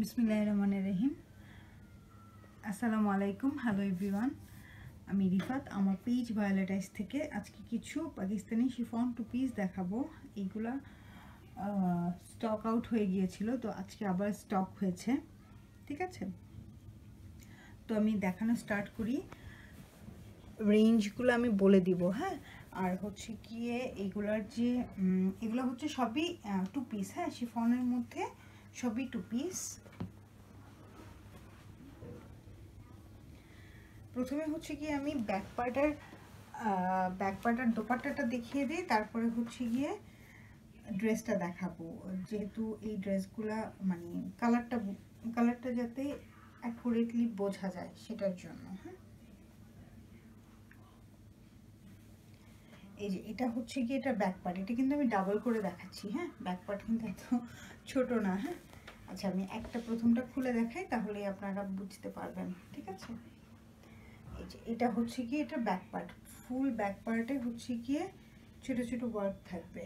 বিসমিল্লাহ রহমান রহিম। আসসালামু আলাইকুম হ্যালো এভরিওয়ান। আমি রিফাত, আমার পেজ ভায়োলেটাইজ থেকে আজকে কিছু পাকিস্তানি শিফন টু পিস দেখাবো। এইগুলা স্টক আউট হয়ে গিয়েছিল, তো আজকে আবার স্টক হয়েছে, ঠিক আছে? তো আমি দেখানো স্টার্ট করি। রেঞ্জগুলো আমি বলে দিব হ্যাঁ? আর হচ্ছে গিয়ে এগুলার যে এগুলো হচ্ছে সবই টু পিস হ্যাঁ? শিফনের মধ্যে সবই টু পিস প্রথমে হচ্ছে গিয়ে আমি ব্যাক পার্টার ব্যাক দোপাট্টাটা দেখিয়ে দিই, তারপরে হচ্ছে গিয়ে ড্রেসটা দেখাবো। যেহেতু এই ড্রেসগুলা মানে কালারটা কালারটা যাতে অ্যাকুরেটলি বোঝা যায় সেটার জন্য হ্যাঁ। এই যে এটা হচ্ছে কি এটা ব্যাক পার্ট এটা কিন্তু আমি ডাবল করে দেখাচ্ছি হ্যাঁ। ব্যাক পার্ট কিন্তু এত ছোট না হ্যাঁ। আচ্ছা আমি একটা প্রথমটা খুলে দেখাই তাহলে আপনারা বুঝতে পারবেন, ঠিক আছে? যে এটা হচ্ছে কি এটা ব্যাক পার্ট ফুল ব্যাক পার্টে হচ্ছে গিয়ে ছোট ছোট ওয়ার্ক থাকবে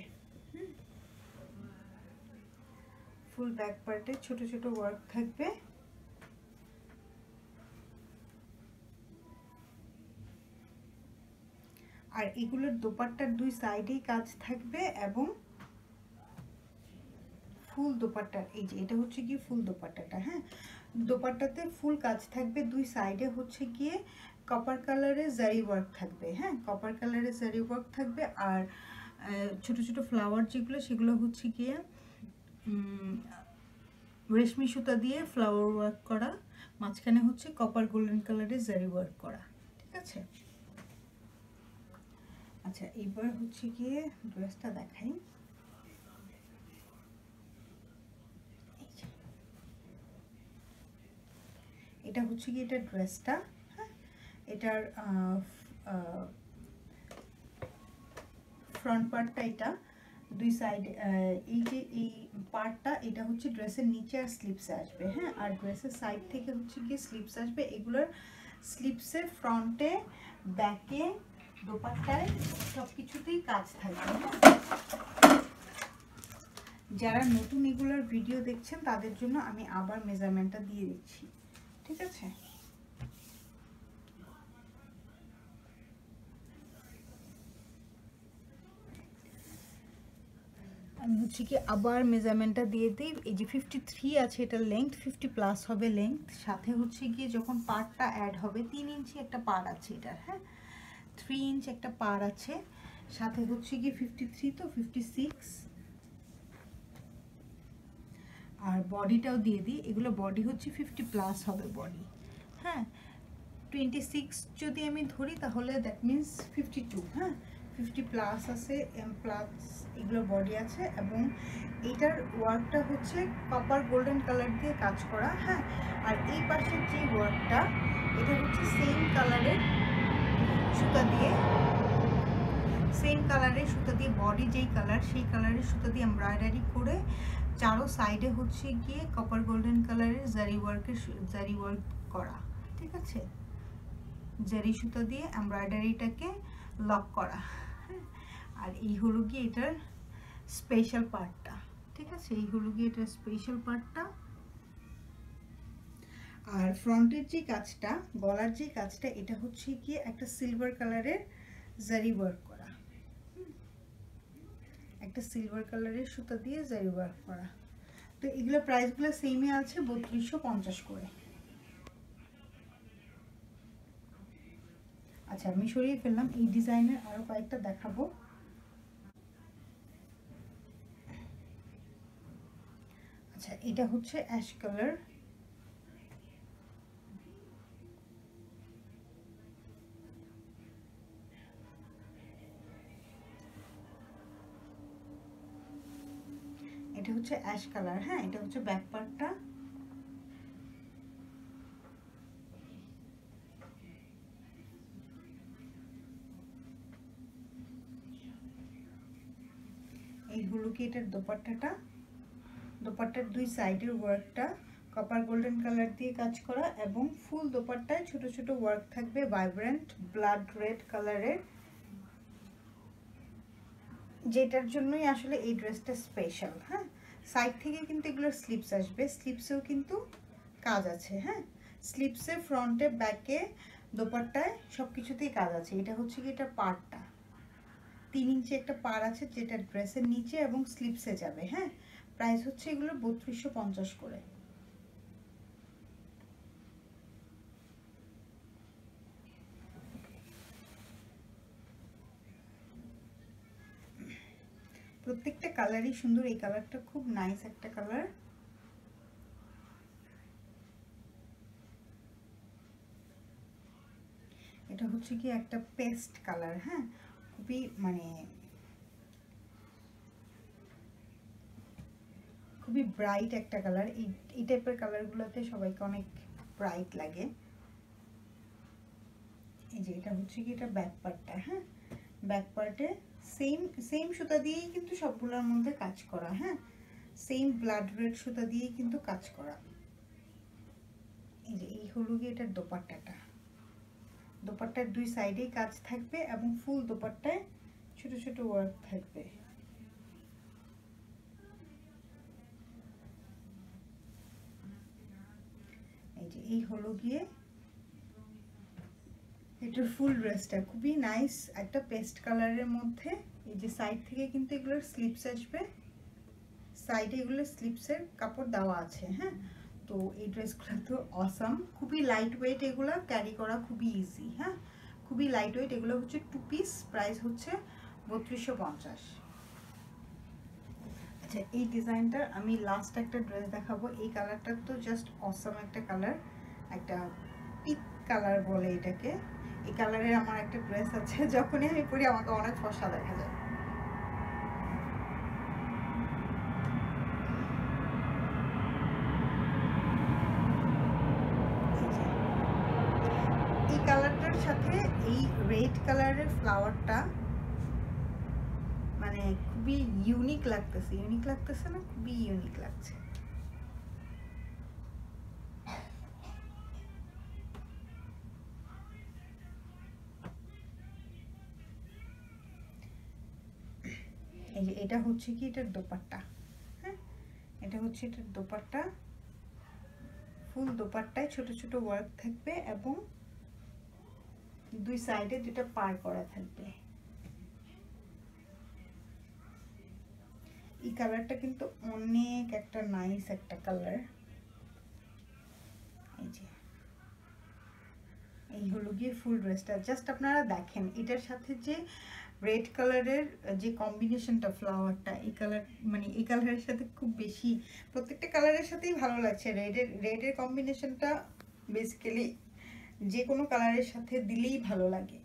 ফুল ব্যাক পার্টে ছোট ছোট ওয়ার্ক থাকবে। আর এগুলোর দোপাট্টার দুই সাইডেই কাজ থাকবে এবং ফুল দোপাট্টা এই যে এটা হচ্ছে গিয়ে ফুল দোপাট্টাটা হ্যাঁ? দোপাট্টাতে ফুল কাজ থাকবে দুই সাইডে হচ্ছে গিয়ে কপার কালারের জারি ওয়ার্ক থাকবে হ্যাঁ? কপার কালারের জারি ওয়ার্ক থাকবে আর ছোট ছোট ফ্লাওয়ার যেগুলো, সেগুলো হচ্ছে গিয়ে রেশমি সুতা দিয়ে ফ্লাওয়ার ওয়ার্ক করা, মাঝখানে হচ্ছে কপার গোল্ডেন কালারের জারি ওয়ার্ক করা, ঠিক আছে? আচ্ছা এবার হচ্ছে গিয়ে ড্রেসটা দেখাই। এটা হচ্ছে কি এটা ড্রেসটা এটার ফ্রন্ট পার্টটা এটা, দুই সাইড এই যে এই পার্টটা এটা হচ্ছে ড্রেসের নিচে আর স্লিপসে আসবে হ্যাঁ? আর ড্রেসের সাইড থেকে হচ্ছে গিয়ে স্লিপস আসবে, এগুলোর স্লিপসের ফ্রন্টে ব্যাকে দোপাট্টায় সব কিছুতেই কাজ থাকবে যারা নতুন এগুলোর ভিডিও দেখছেন, তাদের জন্য আমি আবার মেজারমেন্টটা দিয়ে দিচ্ছি, ঠিক আছে? আমি হচ্ছে কি আবার মেজারমেন্টটা দিয়ে দিই। এই যে ফিফটি থ্রি আছে এটার লেংথ ফিফটি প্লাস হবে লেংথ সাথে হচ্ছে গিয়ে যখন পার্টটা অ্যাড হবে, তিন ইঞ্চি একটা পার আছে এটার হ্যাঁ? থ্রি ইঞ্চ একটা পার আছে। সাথে হচ্ছে গিয়ে ফিফটি থ্রি তো ফিফটি সিক্স আর বডিটাও দিয়ে দিই। এগুলো বডি হচ্ছে ফিফটি প্লাস হবে বডি হ্যাঁ? টোয়েন্টি সিক্স যদি আমি ধরি, তাহলে দ্যাট মিন্স ফিফটি টু হ্যাঁ? ফিফটি প্লাস আছে এম প্লাস এগুলো বডি আছে এবং এইটার ওয়ার্কটা হচ্ছে কপার গোল্ডেন কালার দিয়ে কাজ করা হ্যাঁ? আর এই পাশের যে ওয়ার্কটা এটা হচ্ছে সেম কালারের সুতা দিয়ে সেম কালারের সুতা দিয়ে বডি যেই কালার সেই কালারের সুতা দিয়ে এমব্রয়ডারি করে চারো সাইডে হচ্ছে গিয়ে কপার গোল্ডেন কালারের জারি ওয়ার্কের জারি ওয়ার্ক করা, ঠিক আছে? জারি সুতা দিয়ে এমব্রয়ডারিটাকে লক করা। আর এই হলো গিয়ে এটার স্পেশাল পার্টটা ঠিক আছে? এই হলো গিয়ে এটার স্পেশাল পার্টটা আর ফ্রন্টের যে কাজটা, গলার যে কাজটা, এটা হচ্ছে গিয়ে একটা সিলভার কালারের জারি ওয়ার্ক করা। একটা সিলভার কালারের সুতা দিয়ে জারি ওয়ার্ক করা। তো এগুলো প্রাইসগুলো সেমই আছে বত্রিশশো পঞ্চাশ করে। আচ্ছা আমি সরিয়ে ফেললাম। এই ডিজাইনের আরও কয়েকটা দেখাবো। আচ্ছা এটা হচ্ছে অ্যাশ কালার। এটা হচ্ছে অ্যাশ কালার হ্যাঁ এটা হচ্ছে ব্যাক পার্টটা। এই হলো কি এটার দোপাট্টাটা? দোপাট্টার দুই সাইডের ওয়ার্কটা কপার গোল্ডেন কালার দিয়ে কাজ করা এবং ফুল দোপাট্টায় ছোট ছোট ওয়ার্ক থাকবে ভাইব্রেন্ট ব্লাড রেড কালারের যেটার জন্যই আসলে এই ড্রেসটা স্পেশাল হ্যাঁ? সাইড থেকে কিন্তু এগুলোর স্লিপস আসবে। স্লিপসেও কিন্তু কাজ আছে হ্যাঁ? স্লিপসে ফ্রন্টে ব্যাকে দোপাট্টায় সব কিছুতেই কাজ আছে। এটা হচ্ছে কি এটা পার্টটা তিন ইঞ্চি একটা পার আছে যেটা ড্রেসের নিচে এবং স্লিপসে যাবে হ্যাঁ? প্রাইস হচ্ছে এগুলো বত্রিশশো পঞ্চাশ করে। প্রত্যেকটা কালারই সুন্দর, এই কালারটা খুব নাইস একটা কালার। এটা হচ্ছে কি একটা পেস্ট কালার হ্যাঁ? খুবই মানে খুবই ব্রাইট একটা কালার এই এই টাইপের কালারগুলোতে সবাইকে অনেক ব্রাইট লাগে। এই যে এটা হচ্ছে কি এটা ব্যাক পার্টটা হ্যাঁ? ব্যাক পার্টে সেম সেম সুতা দিয়েই কিন্তু সবগুলোর মধ্যে কাজ করা হ্যাঁ? সেম ব্লাড রেড সুতা দিয়েই কিন্তু কাজ করা। এই যে, এই হলো গিয়ে এটার দোপাট্টাটা। দোপাট্টার দুই সাইডেই কাজ থাকবে এবং ফুল দোপাট্টায় ছোট ছোট ওয়ার্ক থাকবে। এই যে এই হলো গিয়ে এটার ফুল ড্রেসটা খুবই নাইস একটা পেস্ট কালারের মধ্যে এই যে সাইড থেকে কিন্তু এগুলোর স্লিপস আসবে। সাইডে এগুলো স্লিপসের কাপড় দেওয়া আছে হ্যাঁ? তো এই ড্রেসগুলো তো অসাম খুবই লাইট ওয়েট এগুলো ক্যারি করা খুবই ইজি হ্যাঁ? খুবই লাইট ওয়েট এগুলো হচ্ছে টু পিস প্রাইস হচ্ছে বত্রিশশো পঞ্চাশ। আচ্ছা এই ডিজাইনটার আমি লাস্ট একটা ড্রেস দেখাবো। এই কালারটা তো জাস্ট অসাম একটা কালার একটা পিক কালার বলে এটাকে। এই কালারের আমার একটা ড্রেস আছে, যখনই আমি পরি আমাকে অনেক ফসা দেখা যায়। এই কালারটার সাথে এই রেড কালারের ফ্লাওয়ারটা খুবই ইউনিক লাগতেছে। ইউনিক লাগতেছে না? খুবই ইউনিক লাগছে। এই যে এটা হচ্ছে কি? এটার দোপাট্টা। হ্যাঁ? এটা হচ্ছে এটার দোপাট্টা। ফুল দোপাট্টায় ছোট ছোট ওয়ার্ক থাকবে এবং দুই সাইডে দুটা পার করা থাকবে। এই কালারটা কিন্তু অনেক একটা নাইস একটা কালার এই যে। এই হলো গিয়ে ফুল ড্রেসটা জাস্ট আপনারা দেখেন, এটার সাথে যে রেড কালারের যে কম্বিনেশনটা ফ্লাওয়ারটা এই কালার মানে এই কালারের সাথে খুব বেশি, প্রত্যেকটা কালারের সাথেই ভালো লাগছে। রেডের রেডের কম্বিনেশনটা বেসিক্যালি যে কোনো কালারের সাথে দিলেই ভালো লাগে।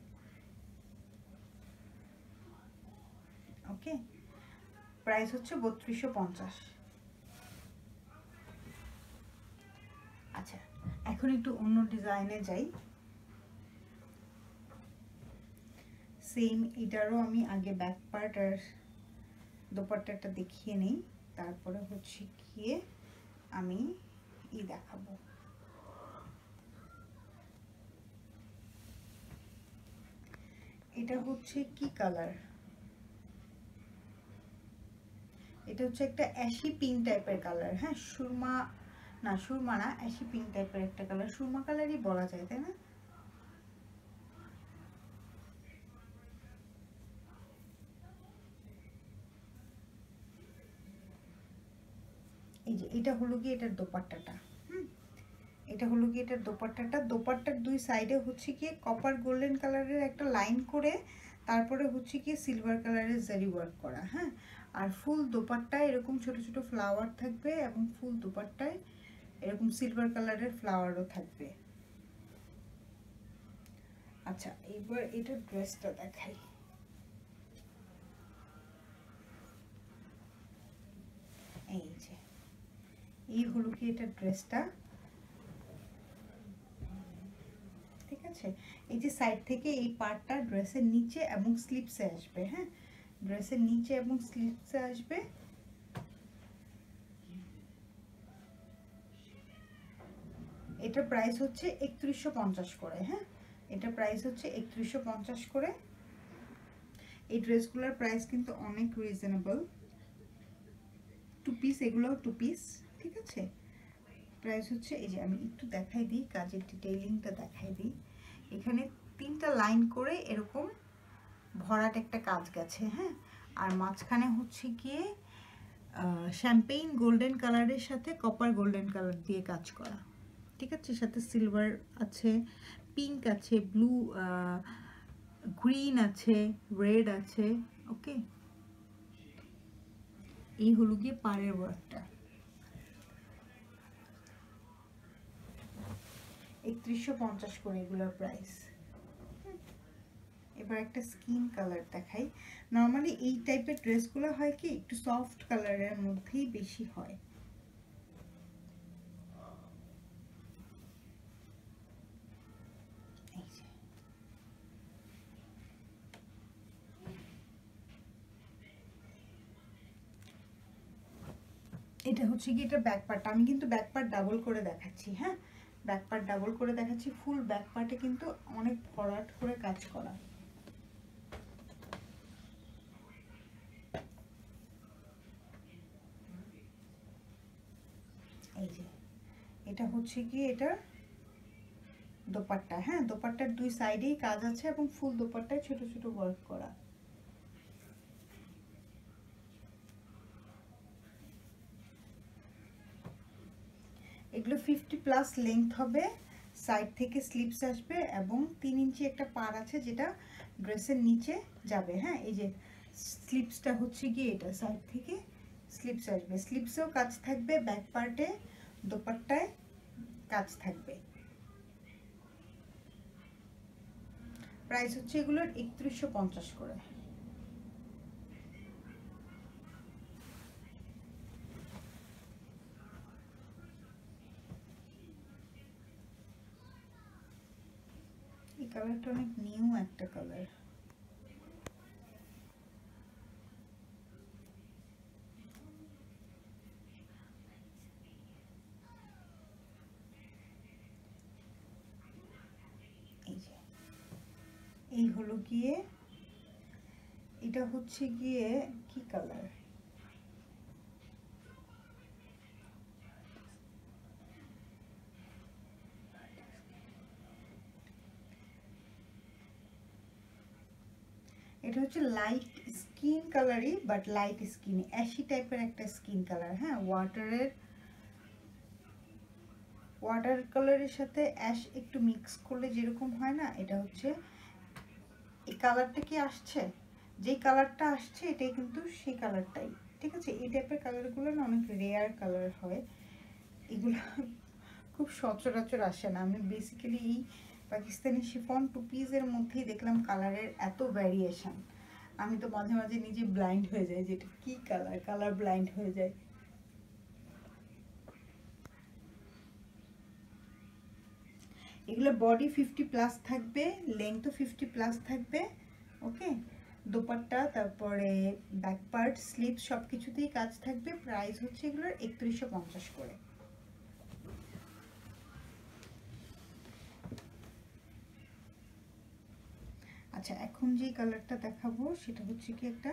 ওকে প্রাইস হচ্ছে বত্রিশশো পঞ্চাশ। আচ্ছা এখন একটু অন্য ডিজাইনে যাই। সেম এটারও আমি আগে ব্যাক পার্ট আর দোপাট্টাটা দেখিয়ে নিই। তারপরে হচ্ছে গিয়ে আমি ই দেখাবো। এটা হচ্ছে কি কালার এটা হচ্ছে একটা অ্যাশি পিঙ্ক টাইপের কালার হ্যাঁ? সুরমা, না সুরমা না অ্যাশি পিঙ্ক টাইপের একটা কালার। সুরমা কালারই বলা যায়, তাই না? এই যে, এটা হলো কি এটার দোপাট্টাটা, হুম? এটা হলো কি এটার দোপাট্টাটা। দোপাট্টার দুই সাইডে হচ্ছে গিয়ে কপার গোল্ডেন কালারের একটা লাইন করে, তারপরে হচ্ছে কি সিলভার কালারের জারি ওয়ার্ক করা হ্যাঁ? আর ফুল দোপাট্টায় এরকম ছোট ছোট ফ্লাওয়ার থাকবে এবং ফুল দোপাট্টায় এরকম সিলভার কালারের ফ্লাওয়ারও থাকবে। আচ্ছা এবার এটা ড্রেসটা দেখাই। এই যে, এই হলো কি এটা ড্রেসটা ঠিক আছে? এই যে সাইড থেকে এই পার্টটা ড্রেসের নিচে এবং স্লিপসে আসবে হ্যাঁ? ড্রেসের নিচে এবং স্লিপসে আসবে। এটা প্রাইস হচ্ছে একত্রিশশো করে হ্যাঁ? এটা প্রাইস হচ্ছে একত্রিশশো করে। এই ড্রেসগুলোর প্রাইস কিন্তু অনেক রিজনেবল টু পিস এগুলোও টু পিস ঠিক আছে? প্রাইস হচ্ছে, এই যে আমি একটু দেখাই দিই, কাজের ডিটেইলিংটা দেখাই দিই। এখানে তিনটা লাইন করে এরকম ভরাট একটা কাজ গেছে হ্যাঁ? আর মাঝখানে হচ্ছে গিয়ে শ্যাম্পেইন গোল্ডেন কালারের সাথে কপার গোল্ডেন কালার দিয়ে কাজ করা। ঠিক আছে? সাথে সিলভার আছে পিঙ্ক আছে ব্লু গ্রিন আছে রেড আছে ওকে এই হলো গিয়ে পাড়ের ওয়ার্কটা একত্রিশশো পঞ্চাশ করে এগুলোর প্রাইস এবার একটা স্কিন কালার দেখাই। নর্মালি এই টাইপের ড্রেসগুলো হয় কি, একটু সফট কালারের মধ্যেই বেশি হয়। এটা হচ্ছে কি এটা ব্যাক পার্ট আমি কিন্তু ব্যাক পার্ট ডাবল করে দেখাচ্ছি হ্যাঁ? ব্যাক পার্ট ডাবল করে দেখাচ্ছি ফুল ব্যাক পার্টে কিন্তু অনেক ভরাট করে কাজ করা এই যে এটা হচ্ছে কি এটা দোপাট্টা হ্যাঁ দোপাট্টার দুই সাইডেই কাজ আছে এবং ফুল দোপাট্টায় ছোট ছোট ওয়ার্ক করা। এগুলো ফিফটি প্লাস লেন্থ হবে সাইড থেকে স্লিপস আসবে এবং তিন ইঞ্চি একটা পার আছে যেটা ড্রেসের নিচে যাবে হ্যাঁ এই যে স্লিপসটা হচ্ছে গিয়ে এটা সাইড থেকে স্লিপস আসবে। স্লিপসেও কাজ থাকবে ব্যাক পার্টে দোপাট্টায় কাজ থাকবে। প্রাইস হচ্ছে এগুলোর একত্রিশশো পঞ্চাশ করে। এই কালারটা অনেক নিউ একটা কালার এই যে এই হলো গিয়ে, এটা হচ্ছে গিয়ে কি কালার এটা হচ্ছে লাইট স্কিন কালারই বাট লাইট স্কিন অ্যাশি টাইপের একটা স্কিন কালার হ্যাঁ? ওয়াটারের ওয়াটার কালারের সাথে অ্যাশ একটু মিক্স করলে যেরকম হয় না, এটা হচ্ছে কালারটা কি আসছে? যে কালারটা আসছে, এটাই কিন্তু সেই কালারটাই ঠিক আছে? এই টাইপের কালারগুলো না অনেক রেয়ার কালার হয়। এগুলো খুব সচরাচর আসে না। আমি বেসিক্যালি এই পাকিস্তানি শিফন টু পিসের মধ্যেই দেখলাম কালারের এত ভ্যারিয়েশন আমি তো মাঝে মাঝে নিজে ব্লাইন্ড হয়ে যাই যে এটা কি কালার কালার ব্লাইন্ড হয়ে যায়। এগুলো বডি ফিফটি প্লাস থাকবে লেন্থও ফিফটি প্লাস থাকবে ওকে দোপাট্টা, তারপরে ব্যাক পার্ট স্লিপ সব কিছুতেই কাজ থাকবে প্রাইস হচ্ছে এগুলোর একত্রিশশো পঞ্চাশ করে। আচ্ছা এখন যে কালারটা দেখাবো, সেটা হচ্ছে কি একটা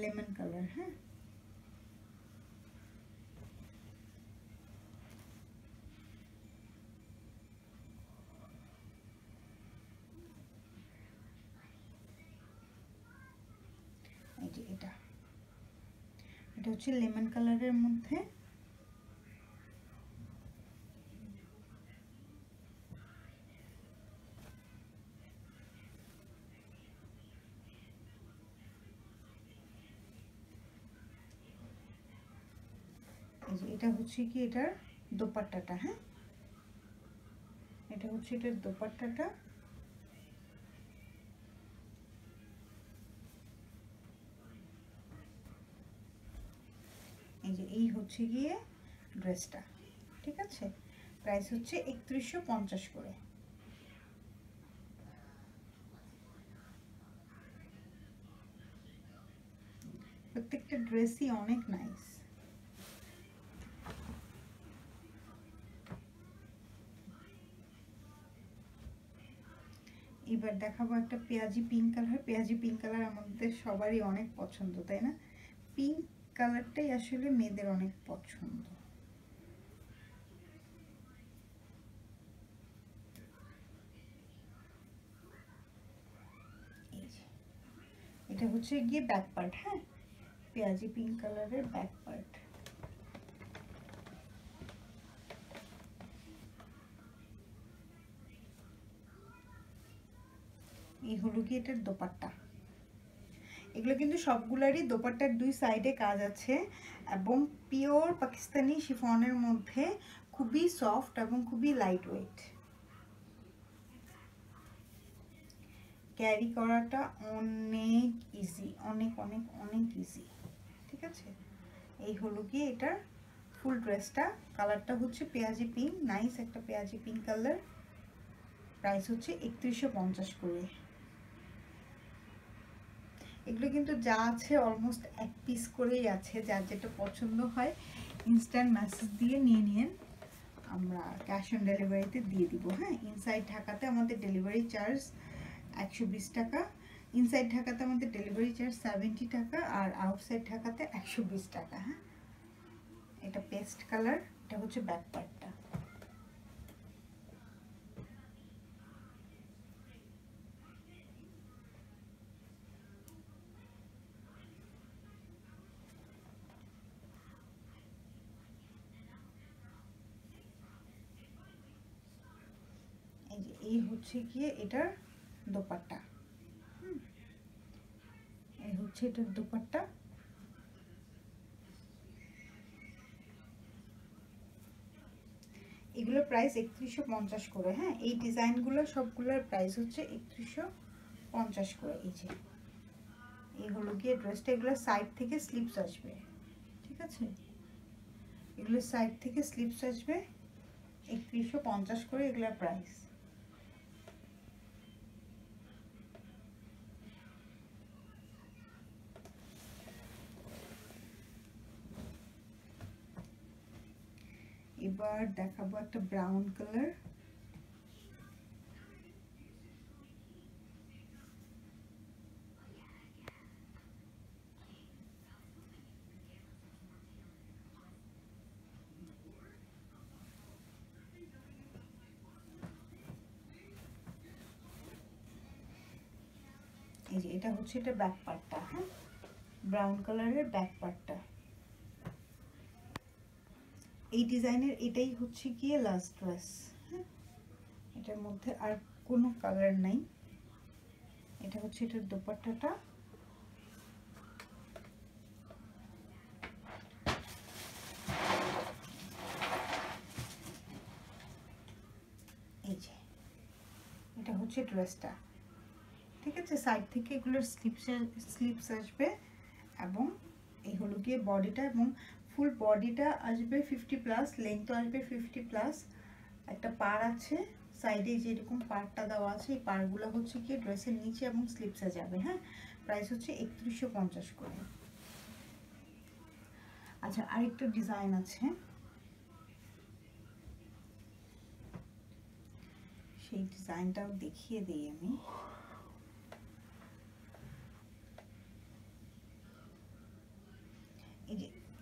লেমন কালার হ্যাঁ এই যে এটা এটা হচ্ছে লেমন কালারের মধ্যে। এটা হচ্ছে কি এটার দোপাট্টাটা হ্যাঁ? এটা হচ্ছে এটার দোপাট্টাটা। হচ্ছে গিয়ে ড্রেসটা ঠিক আছে? প্রাইস হচ্ছে একত্রিশশো পঞ্চাশ করে। প্রত্যেকটা ড্রেসই অনেক নাইস এবার দেখাবো একটা পেঁয়াজি পিঙ্ক কালার পেঁয়াজি পিঙ্ক কালার আমাদের সবারই অনেক পছন্দ, তাই না? পিঙ্ক কালারটাই আসলে মেয়েদের অনেক পছন্দ। এটা হচ্ছে গিয়ে ব্যাক পার্ট হ্যাঁ? পেঁয়াজি পিঙ্ক কালারের ব্যাক পার্ট এই হলো কি এটার দোপাট্টা। এগুলো কিন্তু সবগুলারই দোপাট্টার দুই সাইডে কাজ আছে এবং পিওর পাকিস্তানি শিফনের মধ্যে খুবই সফট এবং খুবই লাইট ওয়েট ক্যারি করাটা অনেক ইজি অনেক অনেক অনেক ইজি ঠিক আছে? এই হলো গিয়ে এটার ফুল ড্রেসটা কালারটা হচ্ছে পেঁয়াজি পিঙ্ক নাইস একটা পেঁয়াজি পিঙ্ক কালার প্রাইস হচ্ছে একত্রিশশো পঞ্চাশ করে। এগুলো কিন্তু যা আছে অলমোস্ট এক পিস করেই আছে, যার যেটা পছন্দ হয় ইনস্ট্যান্ট মেসেজ দিয়ে নিয়ে নিন। আমরা ক্যাশ অন ডেলিভারিতে দিয়ে দিব হ্যাঁ? ইনসাইড ঢাকাতে আমাদের ডেলিভারি চার্জ একশো বিশ টাকা ইনসাইড ঢাকাতে আমাদের ডেলিভারি চার্জ সেভেন্টি টাকা, আর আউটসাইড ঢাকাতে একশো বিশ টাকা হ্যাঁ? এটা পেস্ট কালার এটা হচ্ছে ব্যাক পার্টটা এই যে এই হচ্ছে গিয়ে এটার দোপাট্টা। এই হচ্ছে এটার দোপাট্টা। এগুলোর প্রাইস একত্রিশশো পঞ্চাশ করে হ্যাঁ? এই ডিজাইনগুলো সবগুলোর প্রাইস হচ্ছে একত্রিশশো পঞ্চাশ করে, এই যে। এই হলো গিয়ে ড্রেসটা এগুলো সাইড থেকে স্লিপস আসবে, ঠিক আছে? এগুলো সাইড থেকে স্লিপস আসবে একত্রিশশো পঞ্চাশ করে এগুলোর প্রাইস এবার দেখাবো একটা ব্রাউন কালার এই যে এটা হচ্ছে এটা ব্যাক পার্টটা হ্যাঁ? ব্রাউন কালারের ব্যাক পার্টটা এই ডিজাইনের এটাই হচ্ছে গিয়ে লাস্ট ড্রেস হ্যাঁ? এটার মধ্যে আর কোনো কালার নাই। এটা হচ্ছে এটার দোপাট্টাটা। এই যে, এটা হচ্ছে ড্রেসটা ঠিক আছে? সাইড থেকে এগুলোর স্লিপস স্লিপস আসবে এবং এই হলো গিয়ে বডিটা এবং ফুল বডিটা আসবে ফিফটি প্লাস লেন্থও আসবে ফিফটি প্লাস একটা পার আছে সাইডে যেরকম পারটা দেওয়া আছে, এই পারগুলো হচ্ছে কি ড্রেসের নিচে এবং স্লিপসে যাবে হ্যাঁ? প্রাইস হচ্ছে একত্রিশশো পঞ্চাশ করে। আচ্ছা আরেকটা ডিজাইন আছে। সেই ডিজাইনটাও দেখিয়ে দিই আমি।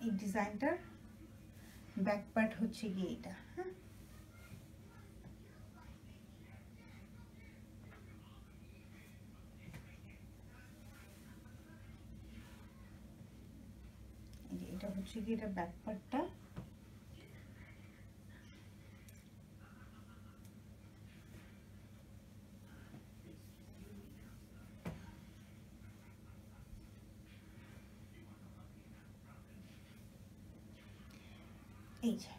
এই ডিজাইনটার ব্যাক পার্ট হচ্ছে গিয়ে এটা হ্যাঁ? এটা হচ্ছে গিয়ে এটা ব্যাক পার্টটা এই যে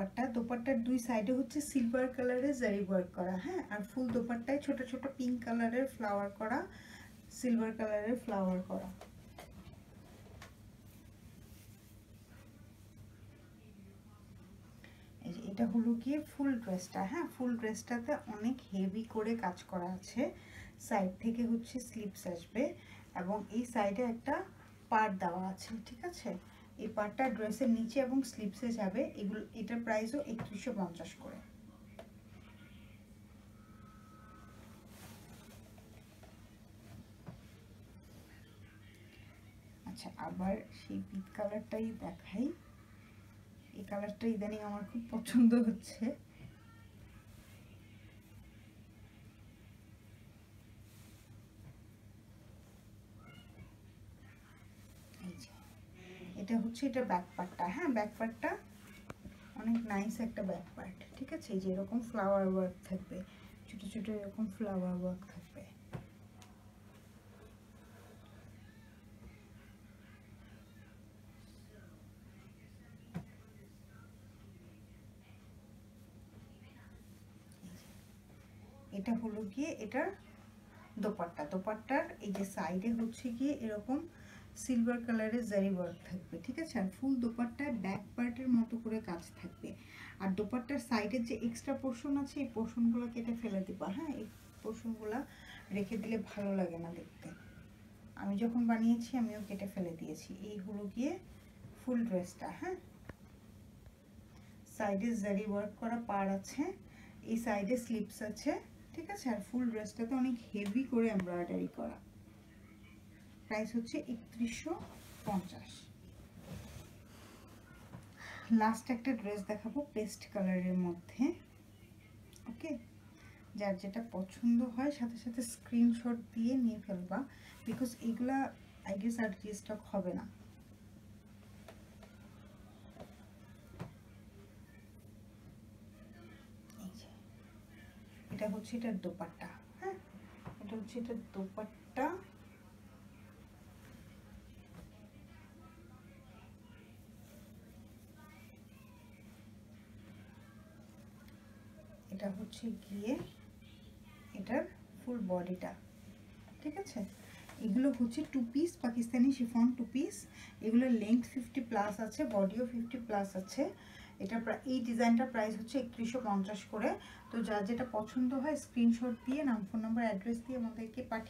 দোপাট্টা। দোপাট্টার দুই সাইডে হচ্ছে সিলভার কালারের জারি ওয়ার্ক করা হ্যাঁ? আর ফুল দোপাট্টায় ছোট ছোট পিঙ্ক কালারের ফ্লাওয়ার করা সিলভার কালারের ফ্লাওয়ার করা। এটা হলো গিয়ে ফুল ড্রেসটা হ্যাঁ? ফুল ড্রেসটাতে অনেক হেভি করে কাজ করা আছে। সাইড থেকে হচ্ছে স্লিপস আসবে এবং এই সাইডে একটা পার্ট দেওয়া আছে, ঠিক আছে? এই পাটটা ড্রেসের নিচে এবং স্লিপসে যাবে। এগুলো, এটার প্রাইসও একত্রিশশো পঞ্চাশ করে। আচ্ছা আবার সেই পিট কালারটাই দেখাই। এই কালারটা ইদানিং আমার খুব পছন্দ হচ্ছে এই যে এটা হচ্ছে, এটা ব্যাক পার্টটা হ্যাঁ ব্যাক পার্টটা অনেক নাইস একটা ব্যাক পার্ট ঠিক আছে? যে এরকম ফ্লাওয়ার ওয়ার্ক থাকবে, ছোট ছোট এরকম ফ্লাওয়ার ওয়ার্ক থাকবে। এটা হলো গিয়ে এটার দোপাট্টা। দোপাট্টার এই যে সাইডে হচ্ছে গিয়ে এরকম সিলভার কালারের জারি ওয়ার্ক থাকবে, ঠিক আছে? আর ফুল দোপাট্টায় ব্যাক পার্টের মতো করে কাজ থাকবে। আর দোপাট্টার সাইডের যে এক্সট্রা পোর্শন আছে, এই পোর্শনগুলো কেটে ফেলে দিবা। হ্যাঁ এই পোর্শনগুলো রেখে দিলে ভালো লাগে না দেখতে। আমি যখন বানিয়েছি, আমিও কেটে ফেলে দিয়েছি। এই হলো গিয়ে ফুল ড্রেসটা হ্যাঁ? সাইডে জারি ওয়ার্ক করা পার আছে, এই সাইডে স্লিপস আছে, ঠিক আছে? আর ফুল ড্রেসটাতে অনেক হেভি করে এমব্রয়ডারি করা। প্রাইস হচ্ছে একত্রিশশো পঞ্চাশ। লাস্ট একটা ড্রেস দেখাবো পেস্ট কালারের মধ্যে, ওকে? যার যেটা পছন্দ হয়, সাথে সাথে স্ক্রিনশট দিয়ে নিয়ে ফেলবা বিকজ এগুলা আই গেস আর রিস্টক হবে না। এটা হচ্ছে এটার দোপাট্টা হ্যাঁ? এটা হচ্ছে এটার দোপাট্টা। এটা হচ্ছে গিয়ে এটার ফুল বডিটা ঠিক আছে? এগুলো হচ্ছে two piece Pakistani chiffon two piece এগুলো লেন্থ ফিফটি প্লাস আছে বডিও ফিফটি প্লাস আছে। এটা এই ডিজাইনটার প্রাইস হচ্ছে একত্রিশশো পঞ্চাশ করে। তো যা যেটা পছন্দ হয় স্ক্রিনশট দিয়ে নাম ফোন নাম্বার অ্যাড্রেস দিয়ে আমাদেরকে পাঠিয়ে